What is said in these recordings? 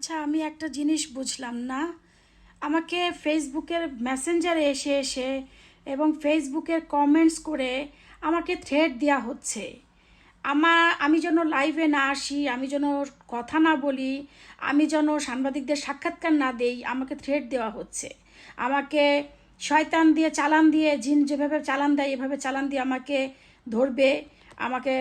আচ্ছা আমি একটা জিনিস বুঝলাম না। আমাকে ফেসবুকের মেসেঞ্জারে এসে এসে এবং ফেসবুকের কমেন্টস করে আমাকে থ্রেড দেওয়া হচ্ছে। আমার আমি যেন লাইভে না আসি, আমি যেন কথা না বলি, আমি যেন সাংবাদিকদের সাক্ষাৎকার না দেই, আমাকে থ্রেড দেওয়া হচ্ছে। আমাকে শয়তান দিয়ে চালান দিয়ে, জিন যেভাবে চালান দেয়, এভাবে চালান দিয়ে আমাকে ধরবে, আমাকে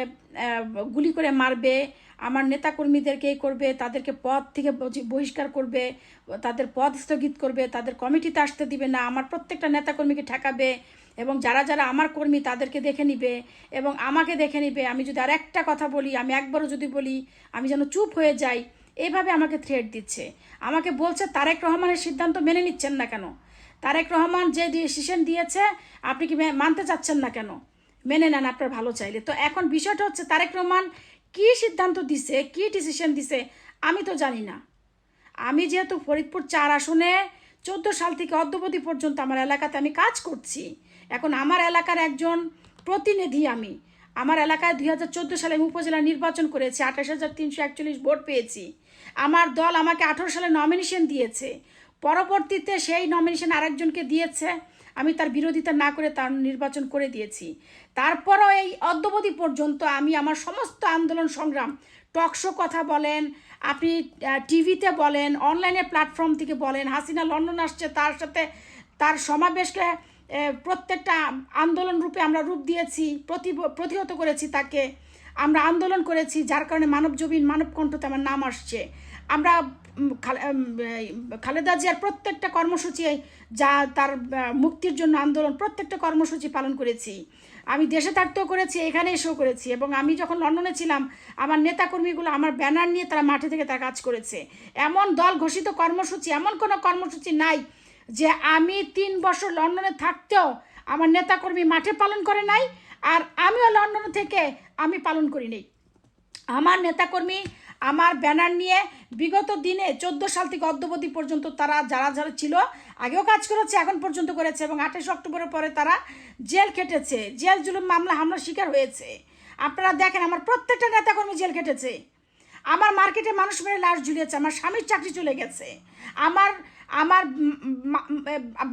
গুলি করে মারবে আমার নেতাকর্মীদেরকে করবে, তাদেরকে পদ থেকে বহি- বহিষ্কার করবে, তাদের পদ স্থগিত করবে, তাদের কমিটিতে আসতে দিবে না, আমার প্রত্যেকটা নেতাকর্মীকে ঠেকাবে এবং যারা যারা আমার কর্মী তাদেরকে দেখে নিবে এবং আমাকে দেখে নিবে। আমি যদি আর একটা কথা বলি, আমি একবারও যদি বলি, আমি যেন চুপ হয়ে যাই এইভাবে আমাকে থ্রেট দিচ্ছে। আমাকে বলছে, তারেক রহমানের সিদ্ধান্ত মেনে নিচ্ছেন না কেন? তারেক রহমান যে ডিসিশন দিয়েছে, আপনি কি মানতে চাচ্ছেন না কেন? মেনে নেন, আপনার ভালো চাইলে। তো এখন বিষয়টা হচ্ছে, তারেক রহমান কি সিদ্ধান্ত দিছে, কি ডিসিশন দিছে, আমি তো জানি না। আমি যেহেতু ফরিদপুর চার আসনে চোদ্দ সাল থেকে অদ্যবধি পর্যন্ত আমার এলাকাতে আমি কাজ করছি। এখন আমার এলাকার একজন প্রতিনিধি আমি। আমার এলাকায় দুই হাজার চোদ্দ সালে আমি উপজেলা নির্বাচন করেছি, আঠাশ হাজার তিনশো একচল্লিশ ভোট পেয়েছি। আমার দল আমাকে আঠারো সালে নমিনেশন দিয়েছে। পরবর্তীতে সেই নমিনেশন আরেকজনকে দিয়েছে। আমি তার বিরোধিতা না করে তার নির্বাচন করে দিয়েছি। তারপরও এই অদ্যবধি পর্যন্ত আমি আমার সমস্ত আন্দোলন সংগ্রাম টকশো কথা বলেন, আপনি টিভিতে বলেন অনলাইনে প্ল্যাটফর্ম থেকে বলেন, হাসিনা লন্ডন আসছে, তার সাথে তার সমাবেশকে প্রত্যেকটা আন্দোলন রূপে আমরা রূপ দিয়েছি, প্রতি, প্রতিহত করেছি তাকে। আমরা আন্দোলন করেছি, যার কারণে মানব জবিন মানব কণ্ঠতে আমার নাম আসছে। আমরা খালেদা জিয়ার প্রত্যেকটা কর্মসূচি যা তার মুক্তির জন্য আন্দোলন, প্রত্যেকটা কর্মসূচি পালন করেছি। আমি দেশে থাকতেও করেছি এখানে এসেও করেছি এবং আমি যখন লন্ডনে ছিলাম, আমার নেতাকর্মীগুলো আমার ব্যানার নিয়ে তারা মাঠে থেকে তারা কাজ করেছে। এমন দল ঘোষিত কর্মসূচি, এমন কোনো কর্মসূচি নাই যে আমি তিন বছর লন্ডনে থাকতেও আমার নেতাকর্মী মাঠে পালন করে নাই, আর আমিও লন্ডন থেকে আমি পালন করি নাই। আমার নেতাকর্মী আমার ব্যানার নিয়ে বিগত দিনে চোদ্দ সাল থেকে অদ্যবধি পর্যন্ত তারা যারা যারা ছিল। আগেও কাজ করেছে, এখন পর্যন্ত করেছে এবং আঠাশ অক্টোবরের পরে তারা জেল খেটেছে। জেল জুলুম মামলা, হামলার শিকার হয়েছে। আপনারা দেখেন, আমার প্রত্যেকটা নেতাকর্মী জেল খেটেছে। আমার মার্কেটে মানুষ মেরে লাশ ঝুলিয়েছে, আমার স্বামীর চাকরি চলে গেছে। আমার আমার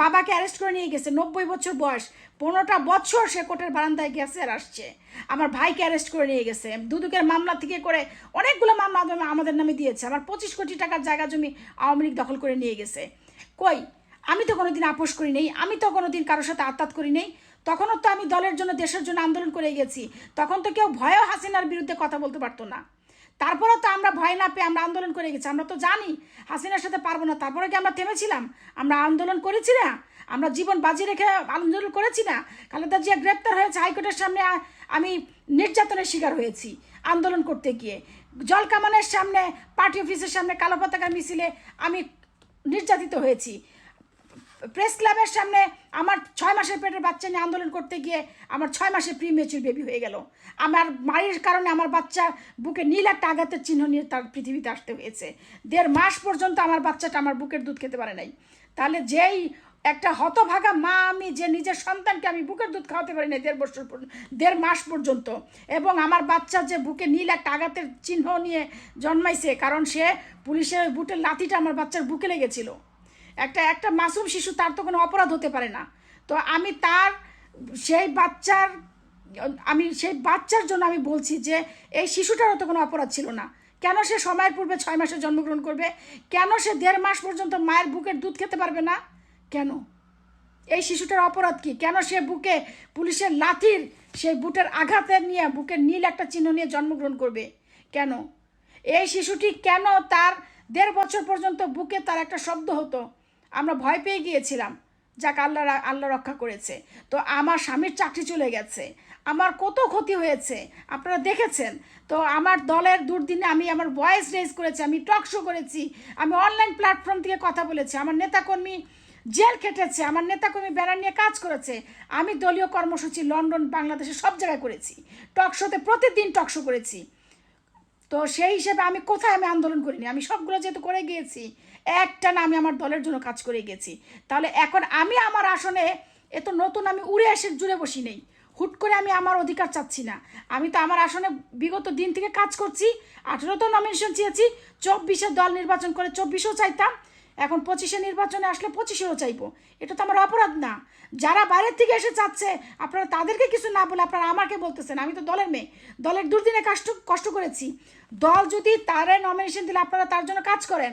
বাবাকে অ্যারেস্ট করে নিয়ে গেছে, নব্বই বছর বয়স। পনেরোটা বছর সে কোর্টের বারান্দায় গেছে আর আসছে। আমার ভাইকে অ্যারেস্ট করে নিয়ে গেছে। দুদুকের মামলা থেকে করে অনেকগুলো মামলা আমাদের নামে দিয়েছে। আমার পঁচিশ কোটি টাকার জায়গা জমি আওয়ামী লীগ দখল করে নিয়ে গেছে। কই? আমি তো কোনোদিন আপোষ করি নেই, আমি তো কোনোদিন কারোর সাথে আত্মাত করি নেই। তখনও তো আমি দলের জন্য, দেশের জন্য আন্দোলন করে গেছি। তখন তো কেউ ভয়েও হাসিনার বিরুদ্ধে কথা বলতে পারতো না। তারপরেও তো আমরা ভয় না পেয়ে আমরা আন্দোলন করে গেছি। আমরা তো জানি হাসিনার সাথে পারব না। তারপরে কি আমরা থেমেছিলাম? আমরা আন্দোলন করেছি না? আমরা জীবন বাজি রেখে আন্দোলন করেছি না? খালেদা জিয়া গ্রেপ্তার হয়েছে হাইকোর্টের সামনে আমি নির্যাতনের শিকার হয়েছি আন্দোলন করতে গিয়ে। জলকামানের সামনে, পার্টি অফিসের সামনে কালো পতাকা মিছিলে আমি নির্যাতিত হয়েছি। প্রেস ক্লাবের সামনে আমার ছয় মাসের পেটের বাচ্চা নিয়ে আন্দোলন করতে গিয়ে আমার ছয় মাসের প্রি মেচুর বেবি হয়ে গেল। আমার মায়ের কারণে আমার বাচ্চা বুকে নীল একটা আঘাতের চিহ্ন নিয়ে তার পৃথিবীতে আসতে হয়েছে। দেড় মাস পর্যন্ত আমার বাচ্চাটা আমার বুকের দুধ খেতে পারে নাই। তাহলে যেই একটা হতভাগা মা আমি, যে নিজের সন্তানকে আমি বুকের দুধ খাওয়াতে পারি না দেড় বছর দেড় মাস পর্যন্ত, এবং আমার বাচ্চা যে বুকে নীল একটা আঘাতের চিহ্ন নিয়ে জন্মাইছে, কারণ সে পুলিশের বুটের লাথিটা আমার বাচ্চার বুকে লেগেছিল। একটা একটা মাসুম শিশু, তার তো কোনো অপরাধ হতে পারে না। তো আমি তার, সেই বাচ্চার, আমি সেই বাচ্চার জন্য আমি বলছি যে, এই শিশুটারও তো কোনো অপরাধ ছিল না। কেন সে সময়ের পূর্বে ছয় মাসে জন্মগ্রহণ করবে? কেন সে দেড় মাস পর্যন্ত মায়ের বুকের দুধ খেতে পারবে না? কেন? এই শিশুটার অপরাধ কি? কেন সে বুকে পুলিশের লাথির সেই বুটের আঘাতের নিয়ে, বুকের নীল একটা চিহ্ন নিয়ে জন্মগ্রহণ করবে? কেন? এই শিশুটি কেন তার দেড় বছর পর্যন্ত বুকে তার একটা শব্দ হতো? আমরা ভয় পেয়ে গিয়েছিলাম। যাক, আল্লাহ আল্লাহ রক্ষা করেছে। তো আমার স্বামীর চাকরি চলে গেছে। আমার কত ক্ষতি হয়েছে, আপনারা দেখেছেন? তো আমার দলের দুর্দিনে আমি আমার ভয়েস রেজ করেছি, আমি টক শো করেছি, আমি অনলাইন প্ল্যাটফর্ম থেকে কথা বলেছি। আমার নেতাকর্মী জেল খেটেছে, আমার নেতাকর্মী ব্যানার নিয়ে কাজ করেছে। আমি দলীয় কর্মসূচি লন্ডন বাংলাদেশে সব জায়গায় করেছি। টক শোতে প্রতিদিন টক শো করেছি। তো সেই হিসেবে আমি কোথায় আমি আন্দোলন করিনি? আমি সবগুলো যেহেতু করে গিয়েছি, একটা না আমি আমার দলের জন্য কাজ করে গেছি তাহলে এখন আমি আমার আসনে এত নতুন আমি উড়ে এসে জুড়ে বসি নেই। হুট করে আমি আমার অধিকার চাচ্ছি না। আমি তো আমার আসনে বিগত দিন থেকে কাজ করছি আঠেরো তো নমিনেশন চেয়েছি, চব্বিশে দল নির্বাচন করে চব্বিশেও চাইতাম এখন পঁচিশে নির্বাচনে আসলে পঁচিশেও চাইব। এটা তো আমার অপরাধ না। যারা বাইরের থেকে এসে চাচ্ছে, আপনারা তাদেরকে কিছু না বলে আপনারা আমাকে বলতেছেন। আমি তো দলের মেয়ে। দলের দুর্দিনে কষ্ট কষ্ট করেছি। দল যদি তারে নমিনেশন দিলে আপনারা তার জন্য কাজ করেন,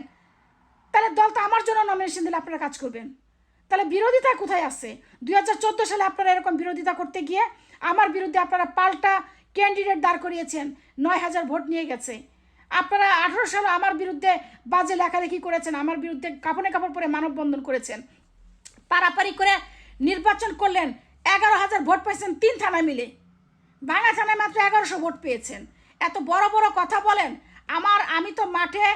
তাহলে দল তো আমার জন্য নমিনেশন দিলে আপনারা কাজ করবেন। তাহলে বিরোধিতা কোথায় আছে? দুই হাজার চোদ্দ সালে আপনারা এরকম বিরোধিতা করতে গিয়ে আমার বিরুদ্ধে আপনারা পাল্টা ক্যান্ডিডেট দাঁড় করিয়েছেন। নয় হাজার ভোট নিয়ে গেছে। আপনারা আঠারো সালে আমার বিরুদ্ধে বাজে লেখালেখি করেছেন, আমার বিরুদ্ধে কাপড়ে কাপড় পরে মানববন্ধন করেছেন। পারাপারি করে নির্বাচন করলেন, এগারো হাজার ভোট পেয়েছেন তিন থানায় মিলে। ভাঙা থানায় মাত্র এগারোশো ভোট পেয়েছেন। এত বড় বড় কথা বলেন, আমার, আমি তো মাঠে,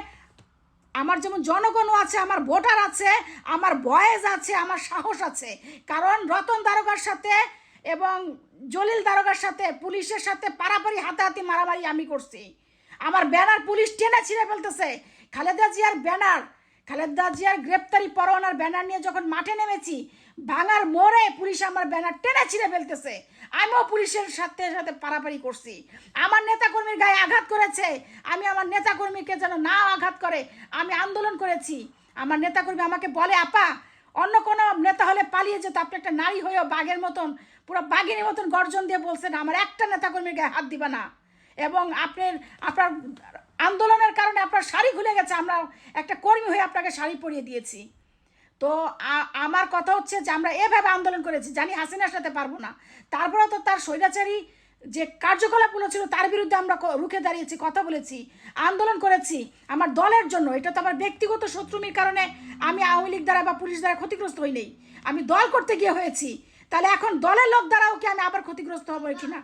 আমার যেমন জনগণও আছে, আমার ভোটার আছে, আমার বয়েজ আছে, আমার সাহস আছে। কারণ রতন দারোগার সাথে এবং জলিল দারোগার সাথে, পুলিশের সাথে পারাপারি হাতাহাতি মারামারি আমি করছি। আমার ব্যানার পুলিশ টেনে ছিঁড়ে ফেলতেছে। খালেদা জিয়ার ব্যানার, খালেদা জিয়ার গ্রেপ্তারি পরোয়ানার ব্যানার নিয়ে যখন মাঠে নেমেছি, ভাঙার মোড়ে পুলিশ আমার ব্যানার টেনে ছিঁড়ে ফেলতেছে। আমিও পুলিশের সাথে সাথে পারাপারি করছি। আমার নেতাকর্মীর গায়ে আঘাত করেছে। আমি আমার নেতাকর্মীকে যেন না আঘাত করে, আমি আন্দোলন করেছি। আমার নেতাকর্মী আমাকে বলে, আপা, অন্য কোনো নেতা হলে পালিয়ে যেত। আপনি একটা নারী হয়েও বাঘের মতন, পুরো বাঘিনীর মতন গর্জন দিয়ে বলছেন, আমার একটা নেতাকর্মীর গায়ে হাত দিবা না। এবং আপনার আপনার আন্দোলনের কারণে আপনার শাড়ি খুলে গেছে, আমরা একটা কর্মী হয়ে আপনাকে শাড়ি পরিয়ে দিয়েছি। তো আমার কথা হচ্ছে যে আমরা এভাবে আন্দোলন করেছি, জানি হাসিনার সাথে পারব না। তারপরে তো তার স্বৈরাচারী যে কার্যকলাপগুলো ছিল, তার বিরুদ্ধে আমরা রুখে দাঁড়িয়েছি, কথা বলেছি, আন্দোলন করেছি আমার দলের জন্য। এটা তো আমার ব্যক্তিগত শত্রুমির কারণে আমি আওয়ামী লীগ দ্বারা বা পুলিশ দ্বারা ক্ষতিগ্রস্ত হই নেই। আমি দল করতে গিয়ে হয়েছি। তাহলে এখন দলের লোক দ্বারাও কি আমি আবার ক্ষতিগ্রস্ত হব কিনা?